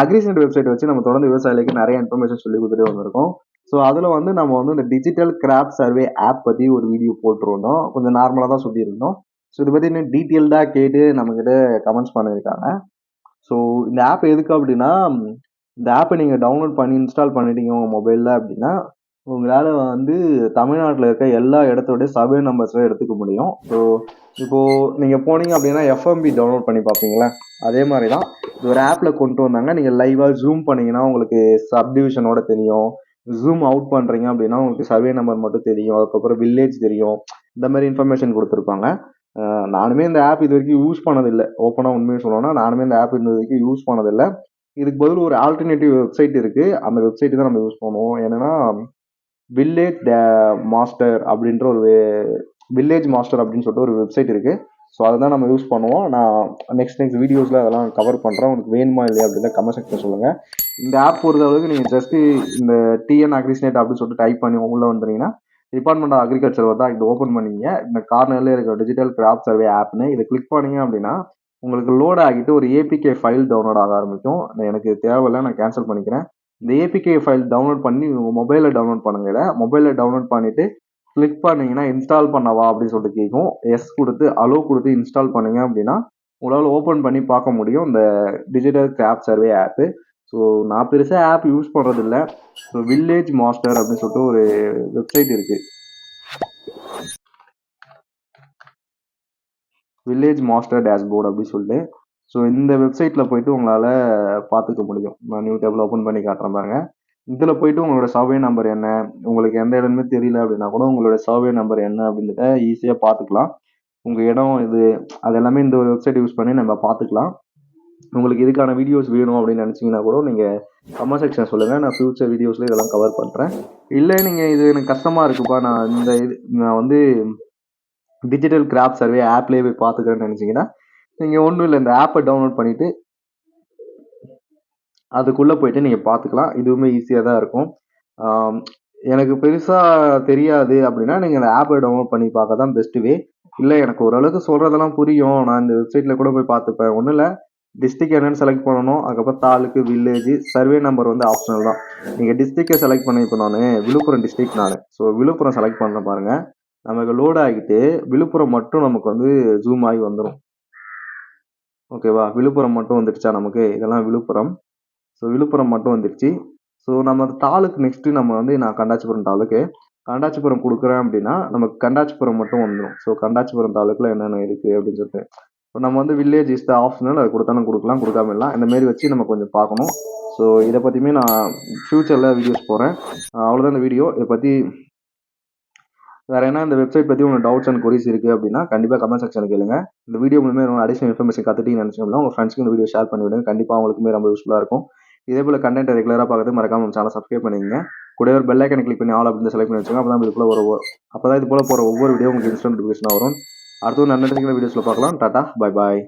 அக்ரிசென்ட் website வச்சு நம்ம தொடர்ந்து விவசாயிகளுக்கு நிறைய இன்ஃபர்மேஷன் சொல்லி கொடுத்துட்டே வந்திருக்கோம். ஸோ அதில் வந்து நம்ம வந்து இந்த டிஜிட்டல் கிராப் சர்வே ஆப் பற்றி ஒரு வீடியோ போட்டிருந்தோம். கொஞ்சம் நார்மலாக தான் சொல்லியிருந்தோம். ஸோ இதை பற்றி இன்னும் டீட்டெயில்டாக கேட்டு நம்மக்கிட்ட கமெண்ட்ஸ் பண்ணியிருக்காங்க. ஸோ இந்த ஆப் எதுக்கு அப்படின்னா இந்த ஆப்பை நீங்கள் டவுன்லோட் பண்ணி இன்ஸ்டால் பண்ணிட்டீங்க உங்கள் மொபைலில் அப்படின்னா உங்களால் வந்து தமிழ்நாட்டில் இருக்க எல்லா இடத்தோடய சர்வே நம்பர்ஸும் எடுத்துக்க முடியும். ஸோ இப்போது நீங்கள் போனீங்க அப்படின்னா எஃப்எம்பி டவுன்லோட் பண்ணி பார்ப்பீங்களா? அதே மாதிரி தான். இது ஒரு ஆப்பில் கொண்டு வந்தாங்க. நீங்கள் லைவாக ஜூம் பண்ணீங்கன்னா உங்களுக்கு சப்டிவிஷனோட தெரியும். ஜூம் அவுட் பண்ணுறீங்க அப்படின்னா உங்களுக்கு சர்வே நம்பர் மட்டும் தெரியும். அதுக்கப்புறம் வில்லேஜ் தெரியும். இந்த மாதிரி இன்ஃபர்மேஷன் கொடுத்துருப்பாங்க. நானுமே இந்த ஆப் இது வரைக்கும் யூஸ் பண்ணதில்லை. ஓப்பனாக உண்மையை சொல்லணும்னா நானுமே இந்த ஆப் இந்த வரைக்கும் யூஸ் பண்ணதில்லை. இதுக்கு பதில் ஒரு ஆல்டர்னேட்டிவ் வெப்சைட் இருக்குது அந்த வெப்சைட்டு தான் நம்ம யூஸ் பண்ணுவோம். என்னென்னா வில்லேஜ் மாஸ்டர் அப்படின்ற ஒரு வில்லேஜ் மாஸ்டர் அப்படின்னு சொல்லிட்டு ஒரு வெப்சைட் இருக்குது ஸோ அதை தான் நம்ம யூஸ் பண்ணுவோம். நான் நெக்ஸ்ட் நெக்ஸ்ட் வீடியோஸில் அதெல்லாம் கவர் பண்ணுறேன் உங்களுக்கு வேணுமா இல்லையா அப்படின்னு கமெண்ட் செக்ஷன் சொல்லுங்கள் இந்த ஆப் பொறுத்த அளவுக்கு நீங்கள் ஜஸ்ட்டு இந்த டிஎன் அக்ரிஸ்னேட் அப்படின்னு சொல்லிட்டு டைப் பண்ணி உள்ளே வந்துட்டீங்கன்னா டிபார்ட்மெண்ட் ஆஃப் அக்ரிகல்ச்சர் தான் இது ஓப்பன் பண்ணீங்க. இந்த கார்னரில் இருக்க டிஜிட்டல் கிராப் சர்வே ஆப்னு இதை கிளிக் பண்ணீங்க அப்படின்னா உங்களுக்கு லோட் ஆகிட்டு ஒரு ஏபிகே ஃபைல் டவுன்லோட் ஆக ஆரம்பிக்கும். எனக்கு தேவையில்லை நான் கேன்சல் பண்ணிக்கிறேன். இந்த ஏபிகே ஃபைல் டவுன்லோட் பண்ணி உங்கள் மொபைலில் டவுன்லோட் பண்ணுங்க இதை. மொபைலில் டவுன்லோட் பண்ணிவிட்டு கிளிக் பண்ணீங்கன்னா இன்ஸ்டால் பண்ணவா அப்படின்னு சொல்லிட்டு கேட்கும். எஸ் கொடுத்து அலோ கொடுத்து இன்ஸ்டால் பண்ணுங்க அப்படின்னா உங்களால் ஓப்பன் பண்ணி பார்க்க முடியும். இந்த digital crop survey app so நான் பெருசாக ஆப் யூஸ் பண்ணுறதில்ல ஸோ வில்லேஜ் மாஸ்டர் அப்படின்னு சொல்லிட்டு ஒரு வெப்சைட் இருக்குது வில்லேஜ் மாஸ்டர் டேஷ்போர்ட் அப்படின்னு சொல்லிட்டு. ஸோ இந்த வெப்சைட்டில் போயிட்டு உங்களால் பார்த்துக்க முடியும். நான் நியூ டேபிள் ஓப்பன் பண்ணி காட்டுறேன் பாருங்க. இதில் போயிட்டு உங்களோட சர்வே நம்பர் என்ன? உங்களுக்கு எந்த இடமே தெரியல அப்படின்னா கூட உங்களோட சர்வே நம்பர் என்ன அப்படின்றத ஈஸியாக பார்த்துக்கலாம் உங்கள் இடம் இது அது எல்லாமே இந்த ஒரு வெப்சைட் யூஸ் பண்ணி நம்ம பார்த்துக்கலாம் உங்களுக்கு இதுக்கான வீடியோஸ் வேணும் அப்படின்னு நினச்சிங்கன்னா கூட நீங்கள் கமெண்ட் செக்ஷன் சொல்லுங்கள் நான் ஃப்யூச்சர் வீடியோஸில் இதெல்லாம் கவர் பண்ணுறேன் இல்லை நீங்கள் இது எனக்கு கஷ்டமாக இருக்குப்பா. நான் இந்த இது நான் வந்து டிஜிட்டல் கிராப் சர்வே ஆப்லேயே போய் பார்த்துக்கிறேன்னு நினச்சிங்கன்னா நீங்கள் ஒன்றும் இல்லை இந்த ஆப்பை டவுன்லோட் பண்ணிவிட்டு அதுக்குள்ளே போயிட்டு நீங்கள் பார்த்துக்கலாம் இதுவுமே ஈஸியாக தான் இருக்கும். எனக்கு பெருசாக தெரியாது அப்படின்னா நீங்கள் அந்த ஆப்பை டவுன்லோட் பண்ணி பார்க்க தான் பெஸ்ட் வே இல்லை எனக்கு ஓரளவுக்கு சொல்கிறதெல்லாம் புரியும். நான் இந்த வெப்சைட்டில் கூட போய் பார்த்துப்பேன். ஒன்றும் இல்லை. டிஸ்ட்ரிக் என்னன்னு செலக்ட் பண்ணணும். அதுக்கப்புறம் தாலுக்கு வில்லேஜ் சர்வே நம்பர் வந்து ஆப்ஷனல் தான். நீங்கள் டிஸ்ட்ரிக்டை செலக்ட் பண்ணி இப்போ நான் விழுப்புரம் டிஸ்ட்ரிக் நான். ஸோ விழுப்புரம் செலக்ட் பண்ண பாருங்கள் நமக்கு லோட் ஆகிட்டு விழுப்புரம் மட்டும் நமக்கு வந்து ஜூம் ஆகி வந்துடும் ஓகேவா விழுப்புரம் மட்டும் வந்துடுச்சா நமக்கு? இதெல்லாம் விழுப்புரம். ஸோ விழுப்புரம் மட்டும் வந்துடுச்சு ஸோ நம்ம தாலுக்கு நெக்ஸ்ட்டு நம்ம வந்து நான் கண்டாச்சிபுரம் தாலுக்கு. கண்டாச்சிபுரம் கொடுக்குறேன் அப்படின்னா நமக்கு கண்டாச்சிபுரம் மட்டும் வந்துடும் ஸோ கண்டாச்சிபுரம் தாலுக்கில் என்னென்ன இருக்குது அப்படின்னு சொல்லிட்டு. இப்போ நம்ம வந்து வில்லேஜ் இஸ் த ஆப்ஷனல் அது கொடுத்தாலும் கொடுக்கலாம் கொடுக்காம இல்லை. இந்த மாரி வச்சு நம்ம கொஞ்சம் பார்க்கணும். ஸோ இதை பற்றியுமே நான் ஃப்யூச்சரில் வீடியோஸ் போகிறேன் அவ்வளோதான் இந்த வீடியோ இதை பற்றி வேறு என்ன இந்த வெப்சைட் பற்றி உங்களுக்கு டவுட்ஸ் அண்ட் கொரிஸ் இருக்குது அப்படின்னா கண்டிப்பாக கமெண்ட் செக்ஷனில் கேளுங்க. இந்த வீடியோ மூலமே அடிஷனல் இன்ஃபர்மேஷன் கற்றுட்டீங்கன்னு நினச்சிங்கன்னா உங்கள் ஃப்ரெண்ட்ஸ்க்கு இந்த வீடியோ ஷேர் பண்ணிவிடுங்க கண்டிப்பாக அவங்களுக்குமே ரொம்ப யூஸ்ஃபுல்லாக இருக்கும். இதே போல் கண்டென்ட் ரெகுலராக பார்க்கறது மறக்காம நம்ம சேனல் சப்ஸ்கிரைப் பண்ணிக்கங்க. கூட ஒரு பெல் ஐக்கனை கிளிக் பண்ணி ஆல் அப்படின்னு செலக்ட் பண்ணி வச்சுக்கோங்க. அப்போ தான் இது ஒரு அப்போ தான் இது போல் போகிற ஒவ்வொரு வீடியோ உங்களுக்கு இன்ஸ்டன்ட் நோட்டிஃபிகேஷன் வரும். அடுத்து ஒரு நல்ல வீடியோஸில் பார்க்கலாம். Tata bye bye